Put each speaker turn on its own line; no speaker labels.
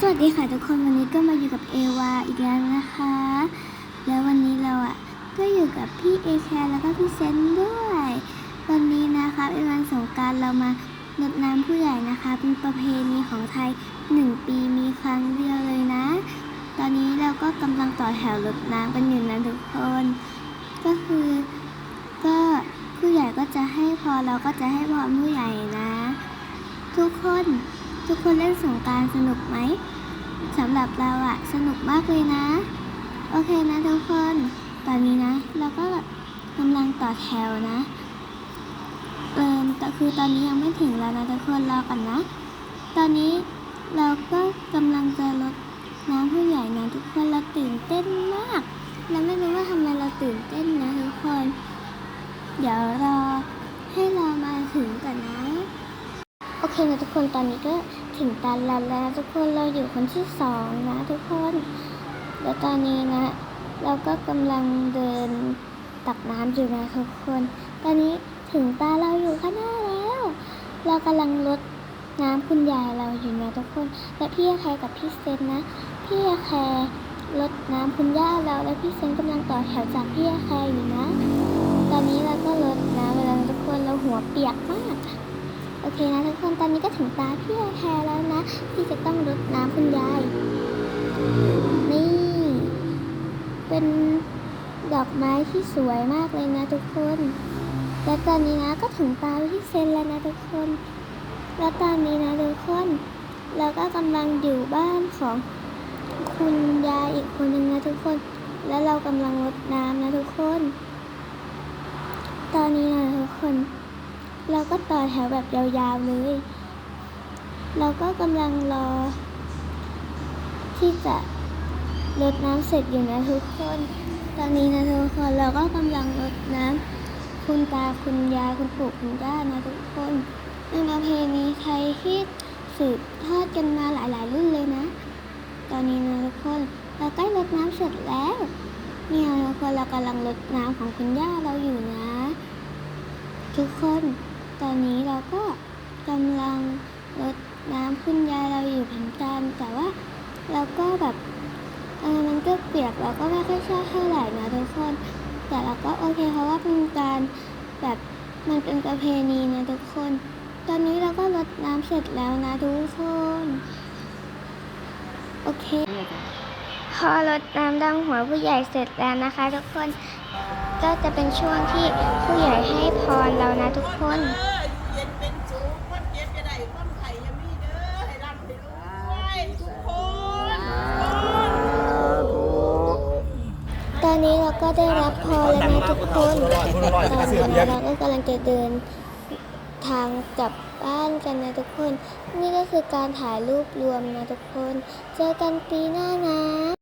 สวัสดีค่ะทุกคนวันนี้ก็มาอยู่กับเอวาอีกแล้วนะคะ แล้ววันนี้เราอะก็อยู่กับพี่เอแคร์แล้วก็พี่เซนด้วย วันนี้นะคะเป็นวันสงกรารเรามารดน้ำผู้ใหญ่นะคะ เป็นประเพณีของไทยหนึ่งปีมีครั้งเดียวเลยนะ ตอนนี้เราก็กำลังต่อแถวรดน้ำกันอยู่นะทุกคน ก็คือก็ผู้ใหญ่ก็จะให้พรเราก็จะให้พรผู้ใหญ่นะ ทุกคน ทุกคนเล่นสงการสนุกไหมสำหรับเราอะสนุกมากเลยนะ โอเคนะทุกคน ตอนนี้นะ เราก็กำลังต่อแถวนะเออแต่คือตอนนี้ยังไม่ถึงแล้วนะทุกคนรอก่อนนะ ตอนนี้เราก็กำลังจะลดน้ำผู้ใหญ่นะทุกคนเราตื่นเต้นมากเราไม่รู้ว่าทำไมเราตื่นเต้นนะทุกคน เดี๋ยวรอให้เรามาถึงก่อนนะ โอเคนะทุกคนตอนนี้ก็ ถึงตาลันแล้วนะทุกคนเราอยู่คนที่สองนะทุกคน แล้วตอนนี้นะ เราก็กำลังเดินตักน้ำอยู่นะทุกคน ตอนนี้ถึงตาเราอยู่ข้างหน้าแล้ว เรากำลังลดน้ำคุณยายเราอยู่นะทุกคน และพี่แคร์กับพี่เซนนะ พี่แคร์ลดน้ำคุณย่าเราและพี่เซนกำลังต่อแถวจากพี่แคร์อยู่นะ ตอนนี้เราก็ลดน้ำไปแล้วทุกคนเราหัวเปียกมาก โอเคนะทุกคนตอนนี้ก็ถึงตาพี่แคร์แล้วนะ ที่จะต้องรดน้ำคุณยาย นี่ เป็นดอกไม้ที่สวยมากเลยนะทุกคน และตอนนี้นะก็ถึงตาพี่เซนแล้วนะทุกคน แล้วตอนนี้นะทุกคน เราก็กำลังอยู่บ้านของคุณยายอีกคนหนึ่งนะทุกคน แล้วเรากำลังรดน้ำนะทุกคน ตอนนี้นะทุกคน เราก็ต่อ แถวแบบยาวๆเลย เราก็กำลังรอ ที่จะรดน้ำเสร็จอยู่นะทุกคน ตอนนี้นะทุกคนเราก็กำลังรดน้ำคุณตาคุณยายคุณปู่คุณย่านะทุกคนเป็นประเพณีไทยที่สืบทอดกันมาหลายๆ รุ่นเลยนะ ตอนนี้นะทุกคนเราใกล้รดน้ำเสร็จแล้วเนี่ยทุกคนเรากำลังรดน้ำของคุณย่าเราอยู่นะ ทุกคน ตอนนี้เราก็กำลังรดน้ำคุณยายเราอยู่เหมือนกัน แต่ว่าเราก็แบบเออมันก็เปียกเราก็ไม่ค่อยชอบเท่าไหร่นะทุกคน แต่เราก็โอเคเพราะว่าเป็นการแบบมันเป็นประเพณีนะทุกคน ตอนนี้เราก็รดน้ำเสร็จแล้วนะทุกคน โอเค พอรดน้ำดำหัวผู้ใหญ่เสร็จแล้วนะคะ ทุกคนก็จะเป็นช่วงที่ผู้ใหญ่ รเรานะทุกคน
เด้ออยู่เย็นเป็นสูงคนเจ็บจะได้คนไข้อยังมีเด้อให้ร่ำให้รวยทุกคน
ตอนนี้เราก็ได้รับพรแล้วนะทุกคนตอนนี้เราก็กำลังจะเดินทางกลับบ้านกันนะทุกคน นี่ก็คือการถ่ายรูปรวมนะทุกคน เจอกันปีหน้านะ